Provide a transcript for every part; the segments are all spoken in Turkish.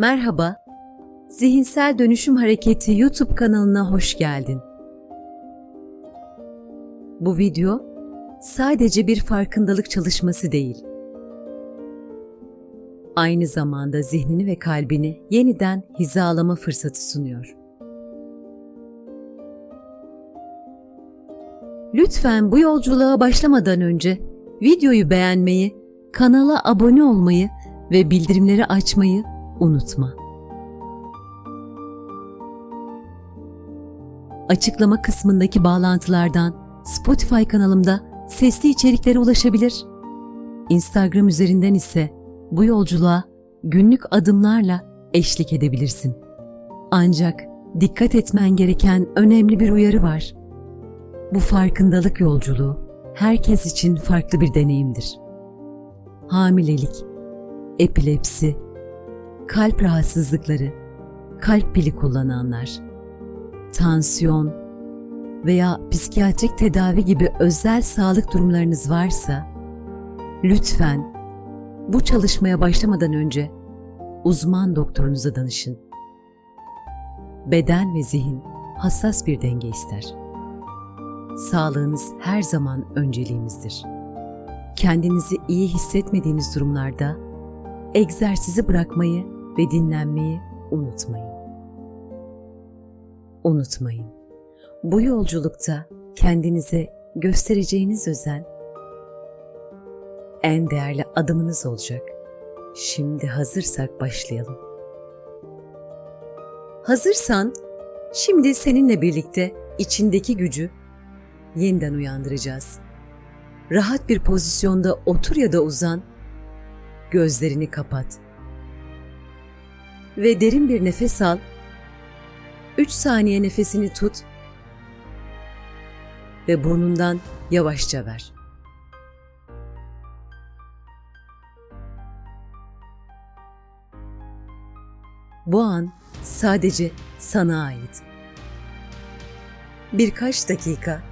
Merhaba, Zihinsel Dönüşüm Hareketi YouTube kanalına hoş geldin. Bu video sadece bir farkındalık çalışması değil. Aynı zamanda zihnini ve kalbini yeniden hizalama fırsatı sunuyor. Lütfen bu yolculuğa başlamadan önce videoyu beğenmeyi, kanala abone olmayı ve bildirimleri açmayı unutma. Açıklama kısmındaki bağlantılardan Spotify kanalımda sesli içeriklere ulaşabilir. Instagram üzerinden ise bu yolculuğa günlük adımlarla eşlik edebilirsin. Ancak dikkat etmen gereken önemli bir uyarı var. Bu farkındalık yolculuğu herkes için farklı bir deneyimdir. Hamilelik, epilepsi, kalp rahatsızlıkları, kalp pili kullananlar, tansiyon veya psikiyatrik tedavi gibi özel sağlık durumlarınız varsa lütfen bu çalışmaya başlamadan önce uzman doktorunuza danışın. Beden ve zihin hassas bir denge ister. Sağlığınız her zaman önceliğimizdir. Kendinizi iyi hissetmediğiniz durumlarda egzersizi bırakmayı ve dinlenmeyi unutmayın. Unutmayın. Bu yolculukta kendinize göstereceğiniz özen en değerli adımınız olacak. Şimdi hazırsak başlayalım. Hazırsan şimdi seninle birlikte içindeki gücü yeniden uyandıracağız. Rahat bir pozisyonda otur ya da uzan. Gözlerini kapat. Ve derin bir nefes al. 3 saniye nefesini tut ve burnundan yavaşça ver. Bu an sadece sana ait. Birkaç dakika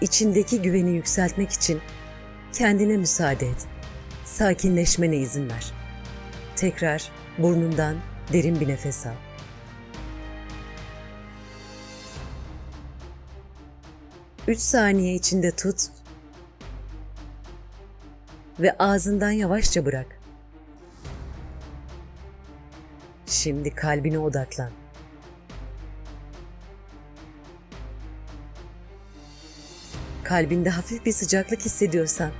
içindeki güveni yükseltmek için kendine müsaade et. Sakinleşmene izin ver. Tekrar burnundan derin bir nefes al. Üç saniye içinde tut ve ağzından yavaşça bırak. Şimdi kalbine odaklan. Kalbinde hafif bir sıcaklık hissediyorsan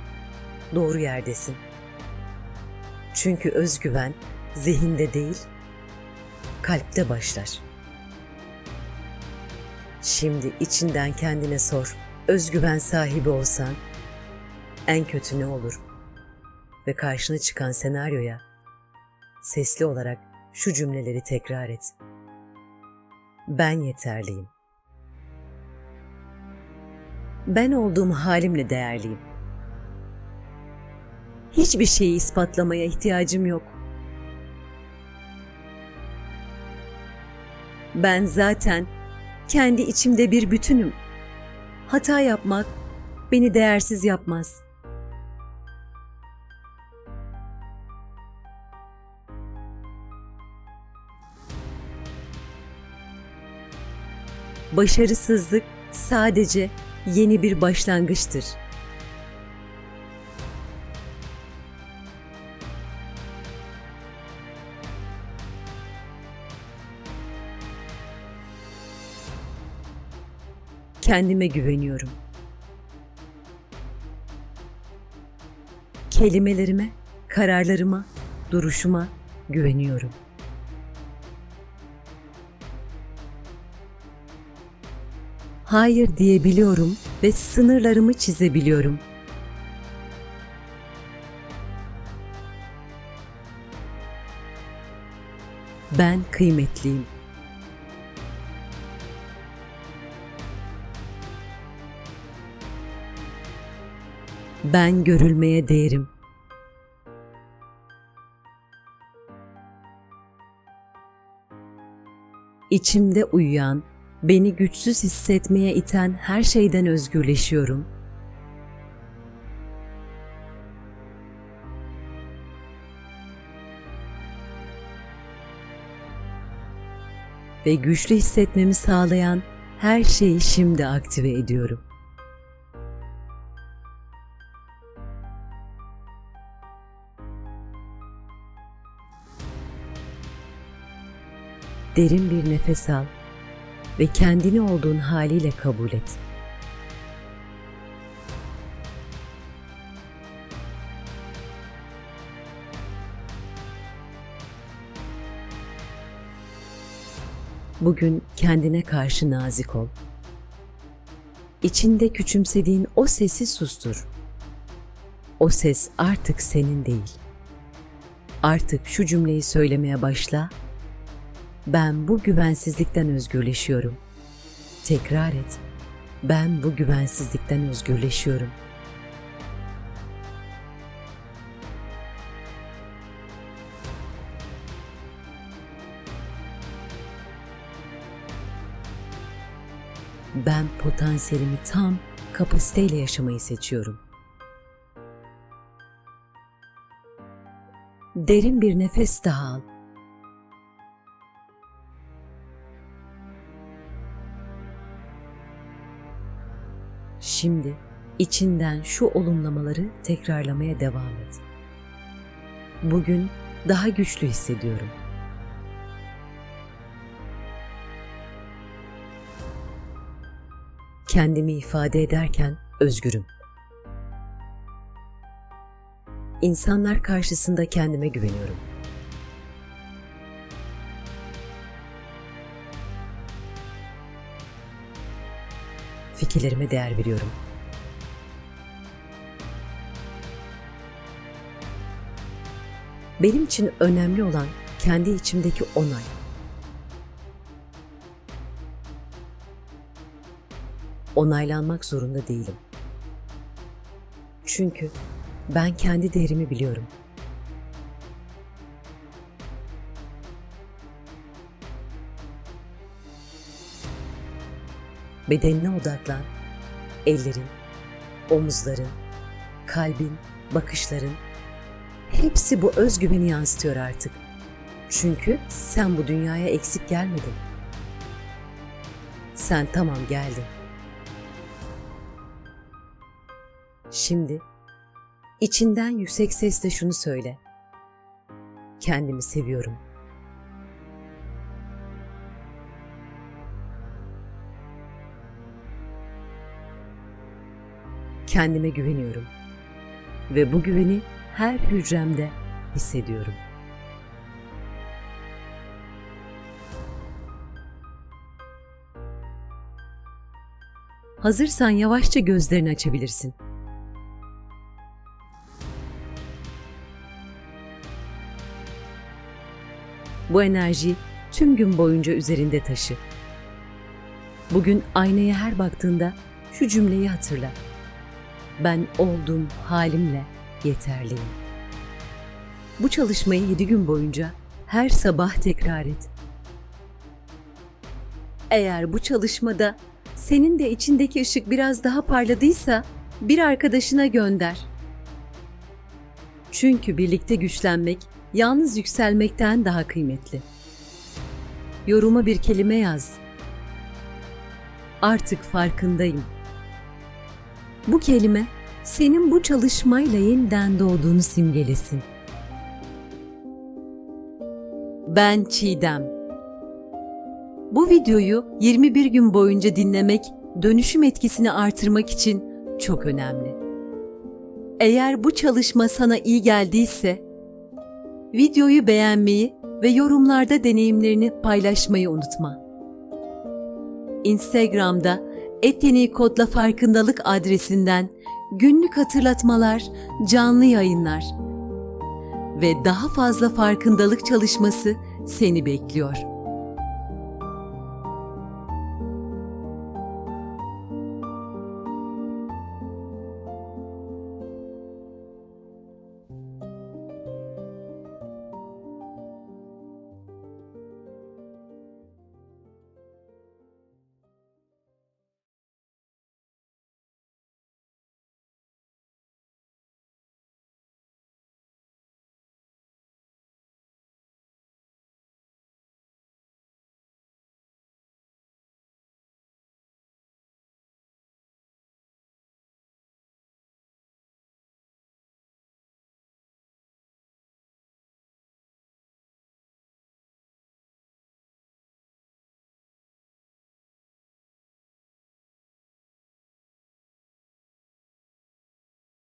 doğru yerdesin. Çünkü özgüven zihinde değil, kalpte başlar. Şimdi içinden kendine sor. Özgüven sahibi olsan en kötü ne olur? Ve karşına çıkan senaryoya sesli olarak şu cümleleri tekrar et. Ben yeterliyim. Ben olduğum halimle değerliyim. Hiçbir şeyi ispatlamaya ihtiyacım yok. Ben zaten kendi içimde bir bütünüm. Hata yapmak beni değersiz yapmaz. Başarısızlık sadece yeni bir başlangıçtır. Kendime güveniyorum. Kelimelerime, kararlarıma, duruşuma güveniyorum. Hayır diyebiliyorum ve sınırlarımı çizebiliyorum. Ben kıymetliyim. Ben görülmeye değerim. İçimde uyuyan, beni güçsüz hissetmeye iten her şeyden özgürleşiyorum. ve güçlü hissetmemi sağlayan her şeyi şimdi aktive ediyorum. Derin bir nefes al ve kendini olduğun haliyle kabul et. Bugün kendine karşı nazik ol. İçinde küçümsediğin o sesi sustur. O ses artık senin değil. Artık şu cümleyi söylemeye başla. Ben bu güvensizlikten özgürleşiyorum. Tekrar et. Ben bu güvensizlikten özgürleşiyorum. Ben potansiyelimi tam kapasiteyle yaşamayı seçiyorum. Derin bir nefes daha al. Şimdi içinden şu olumlamaları tekrarlamaya devam et. Bugün daha güçlü hissediyorum. Kendimi ifade ederken özgürüm. İnsanlar karşısında kendime güveniyorum. Fikirlerime değer veriyorum. Benim için önemli olan kendi içimdeki onay. Onaylanmak zorunda değilim. Çünkü ben kendi değerimi biliyorum. Bedenine odaklan. Ellerin, omuzların, kalbin, bakışların hepsi bu özgüveni yansıtıyor artık. Çünkü sen bu dünyaya eksik gelmedin. Sen tamam geldin. Şimdi içinden yüksek sesle şunu söyle. Kendimi seviyorum. Kendime güveniyorum ve bu güveni her hücremde hissediyorum. Hazırsan yavaşça gözlerini açabilirsin. Bu enerji tüm gün boyunca üzerinde taşı. Bugün aynaya her baktığında şu cümleyi hatırla. Ben olduğum halimle yeterliyim. Bu çalışmayı yedi gün boyunca her sabah tekrar et. Eğer bu çalışmada senin de içindeki ışık biraz daha parladıysa bir arkadaşına gönder. Çünkü birlikte güçlenmek yalnız yükselmekten daha kıymetli. Yoruma bir kelime yaz. Artık farkındayım. Bu kelime senin bu çalışmayla yeniden doğduğunu simgelesin. Ben Çiğdem. Bu videoyu 21 gün boyunca dinlemek dönüşüm etkisini artırmak için çok önemli. Eğer bu çalışma sana iyi geldiyse videoyu beğenmeyi ve yorumlarda deneyimlerini paylaşmayı unutma. Instagram'da et kodla farkındalık adresinden günlük hatırlatmalar, canlı yayınlar ve daha fazla farkındalık çalışması seni bekliyor.